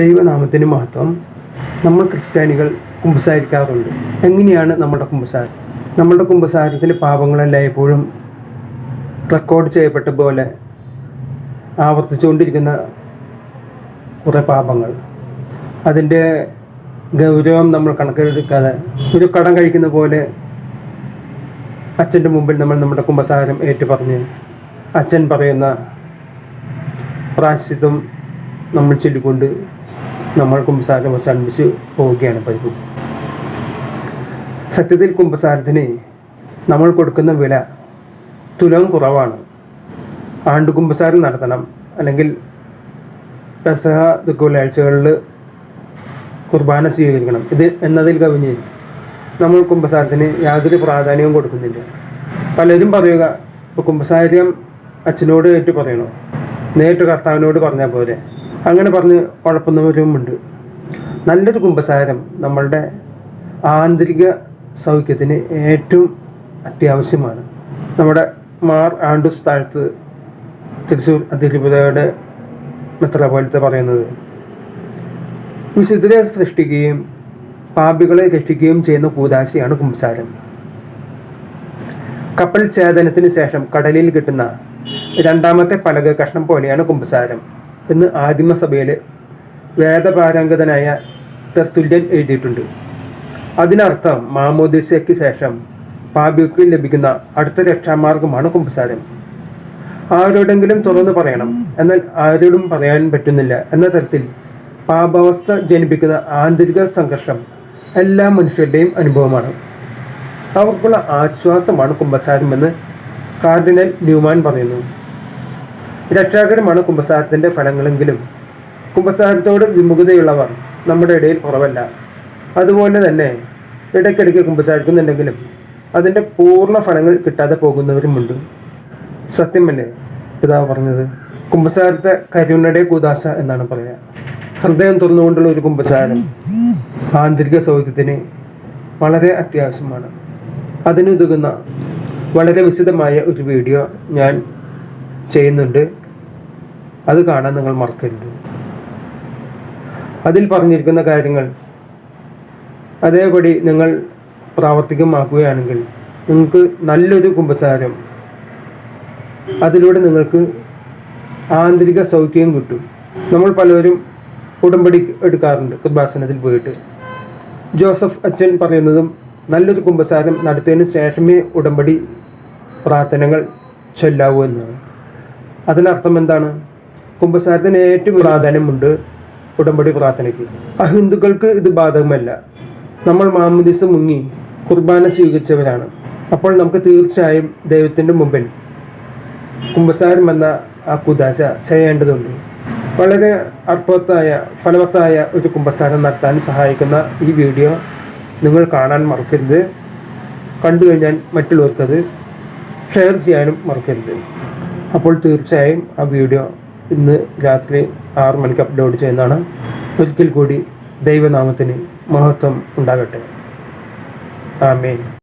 ദൈവനാമത്തിന് മഹത്വം നമ്മൾ ക്രിസ്ത്യാനികൾ കുമ്പസാരിക്കാറുണ്ട്. എങ്ങനെയാണ് നമ്മുടെ കുമ്പസാരം? നമ്മുടെ കുമ്പസാരത്തിന്റെ പാപങ്ങളെല്ലാം എപ്പോഴും റെക്കോർഡ് ചെയ്യപ്പെട്ട പോലെ ആവർത്തിച്ചുകൊണ്ടിരിക്കുന്ന കുറേ പാപങ്ങൾ. അതിന്റെ ഗൗരവം നമ്മൾ കണക്കെടുക്കാതെ ഒരു കടം കഴിക്കുന്ന പോലെ അച്ഛന്റെ മുമ്പിൽ നമ്മൾ നമ്മുടെ കുമ്പസാരം ഏറ്റുപറഞ്ഞ് അച്ഛൻ പറയുന്ന പ്രാശ്ചിത്വം നമ്മൾ ചൊല്ലിക്കൊണ്ട് നമ്മൾ കുംഭസാരം വെച്ച് അനുഭവിച്ച് പോവുകയാണ് പതിവ്. സത്യത്തിൽ കുംഭസാരത്തിന് നമ്മൾ കൊടുക്കുന്ന വില തുലം കുറവാണ്. ആണ്ട് കുംഭസാരം നടത്തണം. അല്ലെങ്കിൽ പെസഹ ദുഃഖവെള്ളിയാഴ്ചകളിൽ കുർബാന സ്വീകരിക്കണം. ഇത് എന്നതിൽ കവിഞ്ഞ് നമ്മൾ കുംഭസാരത്തിന് യാതൊരു പ്രാധാന്യവും കൊടുക്കുന്നില്ല. പലരും പറയുക ഇപ്പോൾ കുംഭസാരം അച്ഛനോട് ഏറ്റു പറയണോ? നേരിട്ട് കർത്താവിനോട് പറഞ്ഞാൽ പോരെ? അങ്ങനെ പറഞ്ഞ് കുഴപ്പുന്നവരുമുണ്ട് നല്ലൊരു കുമ്പസാരം നമ്മളുടെ ആന്തരിക സൗഖ്യത്തിന് ഏറ്റവും അത്യാവശ്യമാണ്. നമ്മുടെ മാർ ആൻഡുസ് താഴ്ത്ത് തൃശ്ശൂർ അതിരൂപതയുടെ മെത്രാപോലത്തെ പറയുന്നത്. വിശുദ്ധരെ സൃഷ്ടിക്കുകയും പാപികളെ രക്ഷിക്കുകയും ചെയ്യുന്ന കൂതാശിയാണ് കുംസാരം കപ്പൽ ഛേദനത്തിന് ശേഷം കടലിൽ കിട്ടുന്ന രണ്ടാമത്തെ പലക കഷ്ണം പോലെയാണ് കുംഭസാരം എന്ന് ആദിമസഭയിൽ വേദപാരംഗതനായ തെർത്തുല്യൻ എഴുതിയിട്ടുണ്ട്. അതിനർത്ഥം മാമോദിസയ്ക്ക് ശേഷം പാപിക്ക് ലഭിക്കുന്ന അടുത്ത രക്ഷാമാർഗമാണ് കുമ്പസാരം ആരോടെങ്കിലും തുറന്നു പറയണം എന്നാൽ ആരോടും പറയാൻ പറ്റുന്നില്ല എന്ന തരത്തിൽ പാപാവസ്ഥ ജനിപ്പിക്കുന്ന ആന്തരിക സംഘർഷം എല്ലാ മനുഷ്യരുടെയും അനുഭവമാണ്. അവർക്കുള്ള ആശ്വാസമാണ് കുമ്പസാരമെന്ന് കാർഡിനൽ ന്യൂമാൻ പറയുന്നു. രക്ഷാകരമാണ് കുംഭസാരത്തിന്റെ ഫലങ്ങളെങ്കിലും കുംഭസാരത്തോട് വിമുഖതയുള്ളവർ നമ്മുടെ ഇടയിൽ കുറവല്ല. അതുപോലെ തന്നെ ഇടയ്ക്കിടയ്ക്ക് കുംഭസാരിക്കുന്നുണ്ടെങ്കിലും അതിന്റെ പൂർണ ഫലങ്ങൾ കിട്ടാതെ പോകുന്നവരുമുണ്ട്. സത്യമല്ലേ പിതാവ് പറഞ്ഞത് കുംഭസാരത്തെ കരുണയുടെ കൂതാശ എന്നാണ് പറയുക. ഹൃദയം തുറന്നുകൊണ്ടുള്ള ഒരു കുംഭസാരം ആന്തരിക സൗഖ്യത്തിന് വളരെ അത്യാവശ്യമാണ്. അതിനുതകുന്ന വളരെ വിശദമായ ഒരു വീഡിയോ ഞാൻ ചെയ്യുന്നുണ്ട്. അത് കാണാൻ നിങ്ങൾ മറക്കരുത്. അതിൽ പറഞ്ഞിരിക്കുന്ന കാര്യങ്ങൾ അതേപടി നിങ്ങൾ പ്രാവർത്തികമാക്കുകയാണെങ്കിൽ നിങ്ങൾക്ക് നല്ലൊരു കുമ്പസാരം അതിലൂടെ നിങ്ങൾക്ക് ആന്തരിക സൗഖ്യം കിട്ടും. നമ്മൾ പലവരും ഉടമ്പടി എടുക്കാറുണ്ട് കൃപാസനത്തിൽ പോയിട്ട്. ജോസഫ് അച്ഛൻ പറയുന്നതും നല്ലൊരു കുമ്പസാരം നടത്തിയതിന് ശേഷമേ ഉടമ്പടി പ്രാർത്ഥനകൾ ചൊല്ലാവൂ എന്നാണ്. അതിനർത്ഥം എന്താണ്? കുംഭസാരത്തിന് ഏറ്റവും പ്രാധാന്യമുണ്ട് ഉടമ്പടി പ്രാർത്ഥനയ്ക്ക്. അഹിന്ദുക്കൾക്ക് ഇത് ബാധകമല്ല. നമ്മൾ മാമുദിസ് മുങ്ങി കുർബാന സ്വീകരിച്ചവരാണ്. അപ്പോൾ നമുക്ക് തീർച്ചയായും ദൈവത്തിന്റെ മുമ്പിൽ കുംഭസാരം എന്ന ആ കുദാശ ചെയ്യേണ്ടതുണ്ട്. വളരെ അർത്ഥവത്തായ ഫലവത്തായ ഒരു കുംഭസാരം നടത്താൻ സഹായിക്കുന്ന ഈ വീഡിയോ നിങ്ങൾ കാണാൻ മറക്കരുത്. കണ്ടു കഴിഞ്ഞാൽ മറ്റുള്ളവർക്കത് ഷെയർ ചെയ്യാനും മറക്കരുത്. അപ്പോൾ തീർച്ചയായും ആ വീഡിയോ ഇന്ന് രാത്രി ആറ് മണിക്ക് അപ്ലോഡ് ചെയ്യുന്നതാണ്. ഒരിക്കൽ കൂടി ദൈവനാമത്തിന് മഹത്വം ഉണ്ടാകട്ടെ. ആമേൻ.